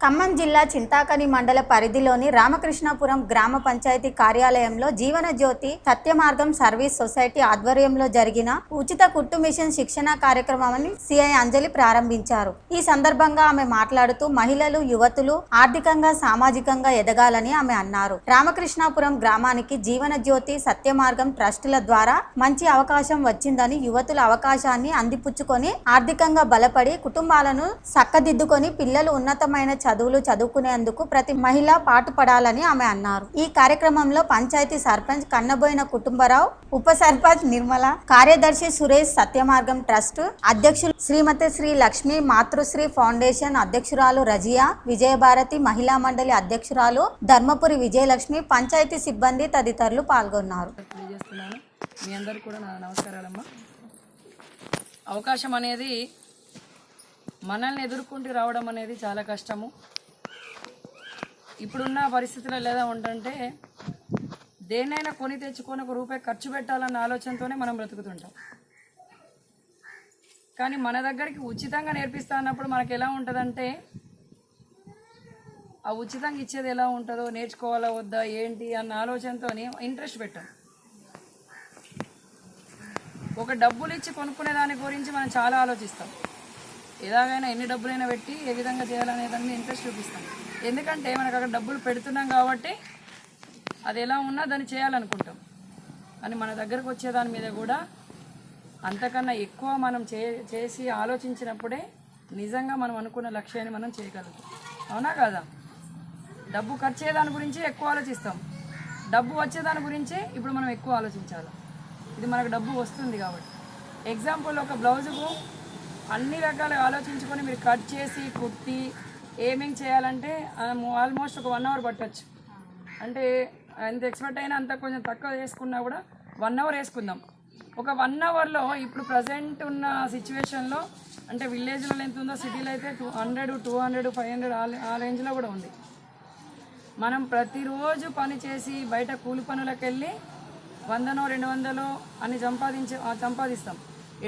ఖమ్మం జిల్లా చింతాకని మండల పరిధిలోని రామకృష్ణాపురం గ్రామ పంచాయతీ కార్యాలయంలో జీవన జ్యోతి సత్యమార్గం సర్వీస్ సొసైటీ ఆధ్వర్యంలో జరిగిన ఉచిత కుట్టు మిషన్ శిక్షణ కార్యక్రమాన్ని సిఐ అంజలి ప్రారంభించారు. ఈ సందర్భంగా ఆమె మాట్లాడుతూ మహిళలు యువతులు ఆర్థికంగా సామాజికంగా ఎదగాలని ఆమె అన్నారు. రామకృష్ణాపురం గ్రామానికి జీవన జ్యోతి సత్యమార్గం ట్రస్టుల ద్వారా మంచి అవకాశం వచ్చిందని యువతుల అవకాశాన్ని అందిపుచ్చుకొని ఆర్థికంగా బలపడి కుటుంబాలను చక్కదిద్దుకొని పిల్లలు ఉన్నతమైన చదువులు చదువుకునేందుకు ప్రతి మహిళ పాటుపడాలని ఆమె అన్నారు. ఈ కార్యక్రమంలో పంచాయతీ సర్పంచ్ కన్నబోయిన కుటుంబరావు ఉప సర్పంచ్ నిర్మల కార్యదర్శి సురేష్ సత్యమార్గం ట్రస్ట్ అధ్యక్షులు శ్రీమతి శ్రీ లక్ష్మి మాతృశ్రీ ఫౌండేషన్ అధ్యక్షురాలు రజియా విజయభారతి మహిళా మండలి అధ్యక్షురాలు ధర్మపురి విజయలక్ష్మి పంచాయతీ సిబ్బంది తదితరులు పాల్గొన్నారు. మీ అందరికీ కూడా నా నమస్కారాలమ్మా. అవకాశం అనేది మనల్ని ఎదుర్కొంటూ రావడం అనేది చాలా కష్టము. ఇప్పుడున్న పరిస్థితులలో ఎలా ఉంటుంటే దేన్నైనా కొని తెచ్చుకొని ఒక రూపాయి ఖర్చు పెట్టాలన్న ఆలోచనతోనే మనం బ్రతుకుతుంటాం. కానీ మన దగ్గరికి ఉచితంగా నేర్పిస్తా అన్నప్పుడు మనకు ఎలా ఉంటుందంటే ఆ ఉచితంగా ఇచ్చేది ఎలా ఉంటుందో నేర్చుకోవాలా వద్దా ఏంటి అన్న ఆలోచనతో ఇంట్రెస్ట్ పెట్టాం. ఒక డబ్బులు ఇచ్చి కొనుక్కునే దాని గురించి మనం చాలా ఆలోచిస్తాం. ఎలాగైనా ఎన్ని డబ్బులైనా పెట్టి ఏ విధంగా చేయాలనే దాన్ని ఇంట్రెస్ట్ చూపిస్తాం. ఎందుకంటే మనకు అక్కడ డబ్బులు పెడుతున్నాం కాబట్టి అది ఎలా ఉన్నా దాన్ని చేయాలనుకుంటాం. కానీ మన దగ్గరకు వచ్చే దాని మీద కూడా అంతకన్నా ఎక్కువ మనం చే చేసి ఆలోచించినప్పుడే నిజంగా మనం అనుకున్న లక్ష్యాన్ని మనం చేయగలుగుతాం. అవునా కాదా? డబ్బు ఖర్చు దాని గురించి ఎక్కువ ఆలోచిస్తాం. డబ్బు వచ్చే దాని గురించి ఇప్పుడు మనం ఎక్కువ ఆలోచించాలి. ఇది మనకు డబ్బు వస్తుంది కాబట్టి. ఎగ్జాంపుల్ ఒక బ్లౌజుకు అన్ని రకాలుగా ఆలోచించుకొని మీరు కట్ చేసి కుట్టి ఏమేం చేయాలంటే ఆల్మోస్ట్ ఒక వన్ అవర్ పట్టచ్చు. అంటే ఎంత ఎక్స్పర్ట్ అయినా అంత కొంచెం తక్కువ వేసుకున్నా కూడా వన్ అవర్ వేసుకుందాం. ఒక వన్ అవర్లో ఇప్పుడు ప్రజెంట్ ఉన్న సిచ్యువేషన్లో అంటే విలేజ్లో ఎంత ఉందో సిటీలో అయితే two hundred two hundred five hundred ఆ రేంజ్లో కూడా ఉంది. మనం ప్రతిరోజు పని చేసి బయట కూలి పనులకు వెళ్ళి వందనో రెండు వందలో అని సంపాదించే సంపాదిస్తాం.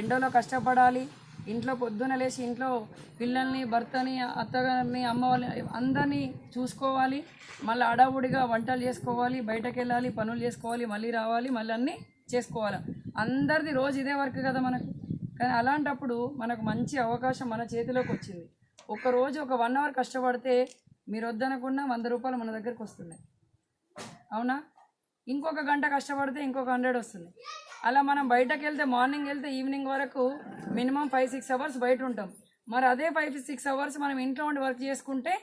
ఎండలో కష్టపడాలి ఇంట్లో పొద్దున లేచి ఇంట్లో పిల్లల్ని భర్తని అత్తగారిని అమ్మ వాళ్ళని అందరినీ చూసుకోవాలి. మళ్ళీ అడావుడిగా వంటలు చేసుకోవాలి బయటకు వెళ్ళాలి పనులు చేసుకోవాలి మళ్ళీ రావాలి మళ్ళీ అన్నీ చేసుకోవాలి. అందరిది రోజు ఇదే వర్క్ కదా మనకు. కానీ అలాంటప్పుడు మనకు మంచి అవకాశం మన చేతిలోకి వచ్చింది. ఒక రోజు ఒక వన్ అవర్ కష్టపడితే మీరు వద్దనకుండా వంద రూపాయలు మన దగ్గరకు వస్తున్నాయి. అవునా? ఇంకొక గంట కష్టపడితే ఇంకొక హండ్రెడ్ వస్తుంది. అలా మనం బయటకు వెళ్తే మార్నింగ్ వెళ్తే ఈవినింగ్ వరకు మినిమం ఫైవ్ సిక్స్ అవర్స్ బయట ఉంటాం. మరి అదే ఫైవ్ సిక్స్ అవర్స్ మనం ఇంట్లో ఉండి వర్క్ చేసుకుంటే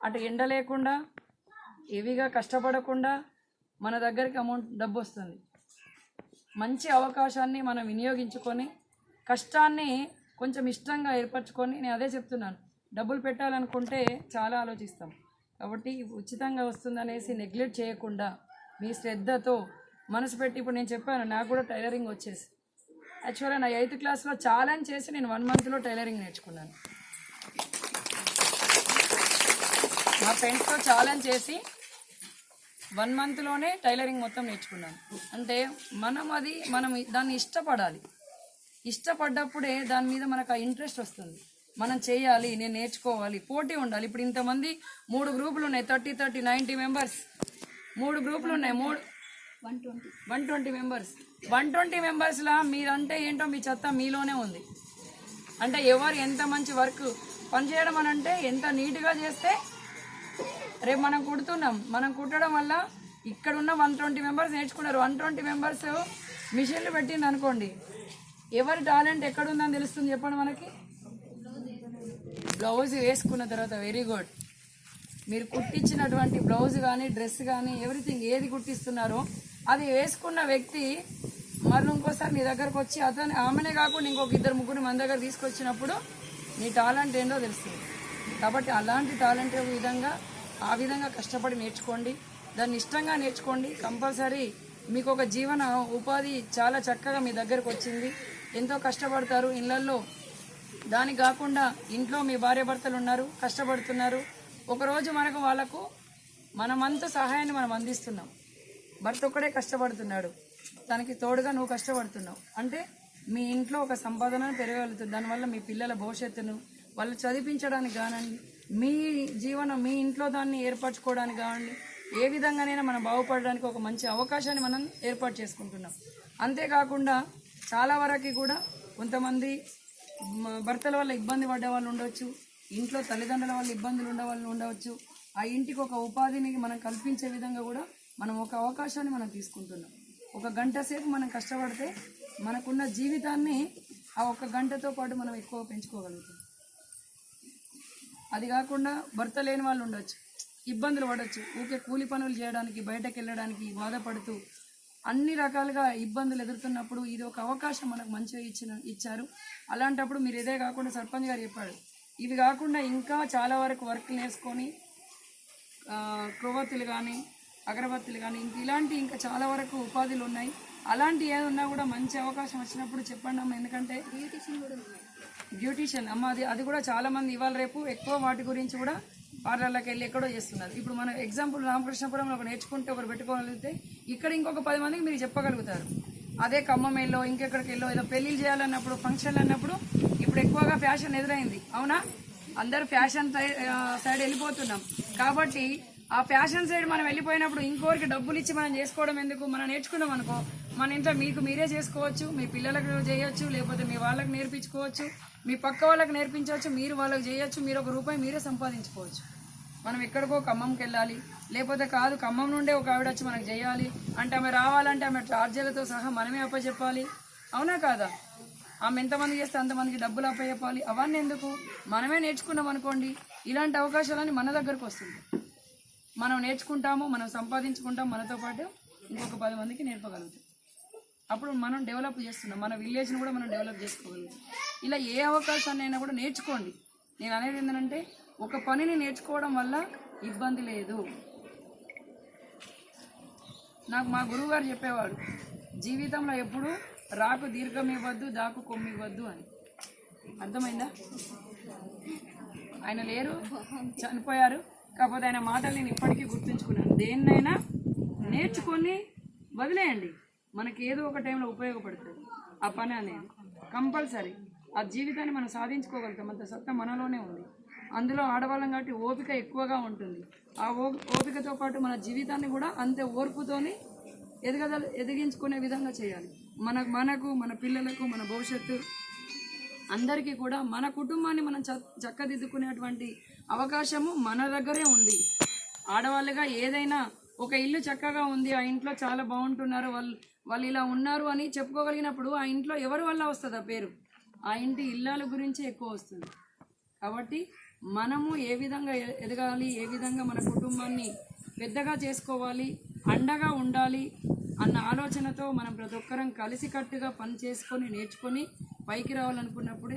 అటు ఎండ లేకుండా హెవీగా కష్టపడకుండా మన దగ్గరికి అమౌంట్ డబ్బు వస్తుంది. మంచి అవకాశాన్ని మనం వినియోగించుకొని కష్టాన్ని కొంచెం ఇష్టంగా ఏర్పరచుకొని నేను అదే చెప్తున్నాను. డబ్బులు పెట్టాలనుకుంటే చాలా ఆలోచిస్తాం. కాబట్టి ఉచితంగా వస్తుందనేసి నెగ్లెక్ట్ చేయకుండా మీ శ్రద్ధతో మనసు పెట్టి ఇప్పుడు నేను చెప్పాను నాకు కూడా టైలరింగ్ వచ్చేసి. యాక్చువల్గా నా ఎయిత్ క్లాస్లో ఛాలెంజ్ చేసి నేను వన్ మంత్లో టైలరింగ్ నేర్చుకున్నాను. మా ఫ్రెండ్స్తో ఛాలెంజ్ చేసి వన్ మంత్లోనే టైలరింగ్ మొత్తం నేర్చుకున్నాను. అంటే మనం అది మనం దాన్ని ఇష్టపడాలి. ఇష్టపడ్డప్పుడే దాని మీద మనకు ఆ ఇంట్రెస్ట్ వస్తుంది. మనం చేయాలి నేను నేర్చుకోవాలి పోటీ ఉండాలి. ఇప్పుడు ఇంతమంది మూడు గ్రూపులు ఉన్నాయి థర్టీ థర్టీ నైంటీ మెంబర్స్ మూడు గ్రూపులు ఉన్నాయి మూడు one twenty. One twenty members. One twenty మెంబర్స్లా మీరంటే ఏంటో మీ చెత్త మీలోనే ఉంది. అంటే ఎవరు ఎంత మంచి వర్క్ పనిచేయడం అని అంటే ఎంత నీట్గా చేస్తే రేపు మనం కుడుతున్నాం. మనం కుట్టడం వల్ల ఇక్కడ ఉన్న వన్ ట్వంటీ మెంబర్స్ నేర్చుకున్నారు. వన్ ట్వంటీ మెంబర్స్ మిషన్లు పెట్టింది అనుకోండి. ఎవరి టాలెంట్ ఎక్కడుందని తెలుస్తుంది చెప్పండి మనకి? బ్లౌజ్ వేసుకున్న తర్వాత వెరీ గుడ్. మీరు కుట్టించినటువంటి బ్లౌజ్ కానీ డ్రెస్ కానీ ఎవ్రీథింగ్ ఏది కుట్టిస్తున్నారో అది వేసుకున్న వ్యక్తి మరి ఇంకోసారి మీ దగ్గరకు వచ్చి అతను ఆమెనే కాకుండా ఇంకొక ఇద్దరు ముగ్గురు మన దగ్గర తీసుకొచ్చినప్పుడు నీ టాలెంట్ ఏందో తెలుస్తుంది. కాబట్టి అలాంటి టాలెంట్ విధంగా ఆ విధంగా కష్టపడి నేర్చుకోండి. దాన్ని ఇష్టంగా నేర్చుకోండి. కంపల్సరీ మీకు ఒక జీవన ఉపాధి చాలా చక్కగా మీ దగ్గరకు వచ్చింది. ఎంతో కష్టపడతారు. ఇళ్ళల్లో దానికి కాకుండా ఇంట్లో మీ భార్య భర్తలు ఉన్నారు కష్టపడుతున్నారు. ఒకరోజు మనకు వాళ్ళకు మనమంత సహాయాన్ని మనం అందిస్తున్నాం. భర్త ఒక్కడే కష్టపడుతున్నాడు. తనకి తోడుగా నువ్వు కష్టపడుతున్నావు. అంటే మీ ఇంట్లో ఒక సంపాదన పెరగలుగుతుంది. దానివల్ల మీ పిల్లల భవిష్యత్తును వాళ్ళు చదివించడానికి కానండి మీ జీవనం మీ ఇంట్లో దాన్ని ఏర్పరచుకోవడానికి కావండి ఏ విధంగానైనా మనం బాగుపడడానికి ఒక మంచి అవకాశాన్ని మనం ఏర్పాటు చేసుకుంటున్నాం. అంతేకాకుండా చాలా వరకు కూడా కొంతమంది భర్తల వల్ల ఇబ్బంది పడ్డే వాళ్ళు ఉండవచ్చు ఇంట్లో తల్లిదండ్రుల వల్ల ఇబ్బందులు ఉండే వాళ్ళు ఉండవచ్చు. ఆ ఇంటికి ఒక ఉపాధిని మనం కల్పించే విధంగా కూడా మనం ఒక అవకాశాన్ని మనం తీసుకుంటున్నాం. ఒక గంట సేపు మనం కష్టపడితే మనకున్న జీవితాన్ని ఆ ఒక గంటతో పాటు మనం ఎక్కువ పెంచుకోగలుగుతాం. అది కాకుండా భర్త లేని వాళ్ళు ఉండొచ్చు ఇబ్బందులు పడవచ్చు ఊకే కూలి పనులు చేయడానికి బయటకు వెళ్ళడానికి బాధపడుతూ అన్ని రకాలుగా ఇబ్బందులు ఎదుర్కొన్నప్పుడు ఇది ఒక అవకాశం మనకు మంచిగా ఇచ్చిన ఇచ్చారు. అలాంటప్పుడు మీరు ఇదే కాకుండా సర్పంచ్ గారు చెప్పాడు. ఇవి కాకుండా ఇంకా చాలా వరకు వర్క్ నేర్చుకొని ఆ, కానీ అగరబత్తులు కానీ ఇంక ఇలాంటి ఇంకా చాలా వరకు ఉపాధులు ఉన్నాయి. అలాంటి ఏదన్నా కూడా మంచి అవకాశం వచ్చినప్పుడు చెప్పండి అమ్మ ఎందుకంటే బ్యూటీషియన్ అమ్మ అది అది కూడా చాలా మంది ఇవాళ రేపు ఎక్కువ వాటి గురించి కూడా పార్లర్లకు వెళ్ళి ఎక్కడో చేస్తున్నారు. ఇప్పుడు మనం ఎగ్జాంపుల్ రామకృష్ణపురంలో ఒక నేర్చుకుంటే ఒకరు పెట్టుకోగలిగితే ఇక్కడ ఇంకొక పది మందికి మీరు చెప్పగలుగుతారు. అదే ఖమ్మం వెళ్ళో ఇంకెక్కడికి వెళ్ళో ఏదో పెళ్ళిళ్ళు చేయాలన్నప్పుడు ఫంక్షన్లు అన్నప్పుడు ఇప్పుడు ఎక్కువగా ఫ్యాషన్ ఎదురైంది. అవునా? అందరూ ఫ్యాషన్ సైడ్ వెళ్ళిపోతున్నాం. కాబట్టి ఆ ఫ్యాషన్ సైడ్ మనం వెళ్ళిపోయినప్పుడు ఇంకోరికి డబ్బులు ఇచ్చి మనం చేసుకోవడం ఎందుకు? మనం నేర్చుకున్నాం అనుకో. మన ఇంట్లో మీకు మీరే చేసుకోవచ్చు మీ పిల్లలకు చేయొచ్చు లేకపోతే మీ వాళ్ళకి నేర్పించుకోవచ్చు మీ పక్క వాళ్ళకి నేర్పించవచ్చు మీరు వాళ్ళకి చేయొచ్చు మీరు ఒక రూపాయి మీరే సంపాదించుకోవచ్చు. మనం ఎక్కడికో ఖమ్మంకి వెళ్ళాలి లేకపోతే కాదు ఖమ్మం నుండే ఒక ఆవిడ వచ్చి మనకు చేయాలి అంటే ఆమె రావాలంటే ఆమె ఛార్జీలతో సహా మనమే అప్పచెప్పాలి. అవునా కాదా? ఆమె ఎంతమంది చేస్తే అంతమందికి డబ్బులు అప్పచెప్పాలి. అవన్నీ ఎందుకు? మనమే నేర్చుకున్నాం అనుకోండి ఇలాంటి అవకాశాలన్నీ మన దగ్గరకు వస్తుంది మనం నేర్చుకుంటాము మనం సంపాదించుకుంటాం మనతో పాటు ఇంకొక పది మందికి నేర్పగలుగుతాం. అప్పుడు మనం డెవలప్ చేస్తున్నాం. మన విలేజ్ని కూడా మనం డెవలప్ చేసుకోగలుగుతాం. ఇలా ఏ అవకాశాన్ని అయినా కూడా నేర్చుకోండి. నేను అనేది ఏంటంటే ఒక పనిని నేర్చుకోవడం వల్ల ఇబ్బంది లేదు. నాకు మా గురువు గారు చెప్పేవాడు జీవితంలో ఎప్పుడు రాకు దీర్ఘం ఇవ్వద్దు దాకు కొమ్మి ఇవ్వద్దు అని. అర్థమైందా? ఆయన లేరు చనిపోయారు. కాకపోతే ఆయన మాటలు నేను ఇప్పటికీ గుర్తుంచుకున్నాను. దేన్నైనా నేర్చుకొని వదిలేయండి. మనకి ఏదో ఒక టైంలో ఉపయోగపడుతుంది. ఆ పని అనేది కంపల్సరీ. ఆ జీవితాన్ని మనం సాధించుకోగలుగుతాం. అంత సత్తా మనలోనే ఉంది. అందులో ఆడవాళ్ళం కాబట్టి ఓపిక ఎక్కువగా ఉంటుంది. ఆ ఓపికతో పాటు మన జీవితాన్ని కూడా అంతే ఓర్పుతోని ఎదగదల ఎదిగించుకునే విధంగా చేయాలి. మన మనకు మన పిల్లలకు మన భవిష్యత్తు అందరికీ కూడా మన కుటుంబాన్ని మనం చక్కదిద్దుకునేటువంటి అవకాశము మన దగ్గరే ఉంది. ఆడవాళ్ళుగా ఏదైనా ఒక ఇల్లు చక్కగా ఉంది ఆ ఇంట్లో చాలా బాగుంటున్నారు వాళ్ళు వాళ్ళు ఇలా ఉన్నారు అని చెప్పుకోగలిగినప్పుడు ఆ ఇంట్లో ఎవరి వల్ల వస్తుంది ఆ పేరు? ఆ ఇంటి ఇల్లాల గురించి ఎక్కువ వస్తుంది. కాబట్టి మనము ఏ విధంగా ఎదగాలి ఏ విధంగా మన కుటుంబాన్ని పెద్దగా చేసుకోవాలి అండగా ఉండాలి అన్న ఆలోచనతో మనం ప్రతి ఒక్కరం కలిసికట్టుగా పని చేసుకొని నేర్చుకొని పైకి రావాలనుకున్నప్పుడే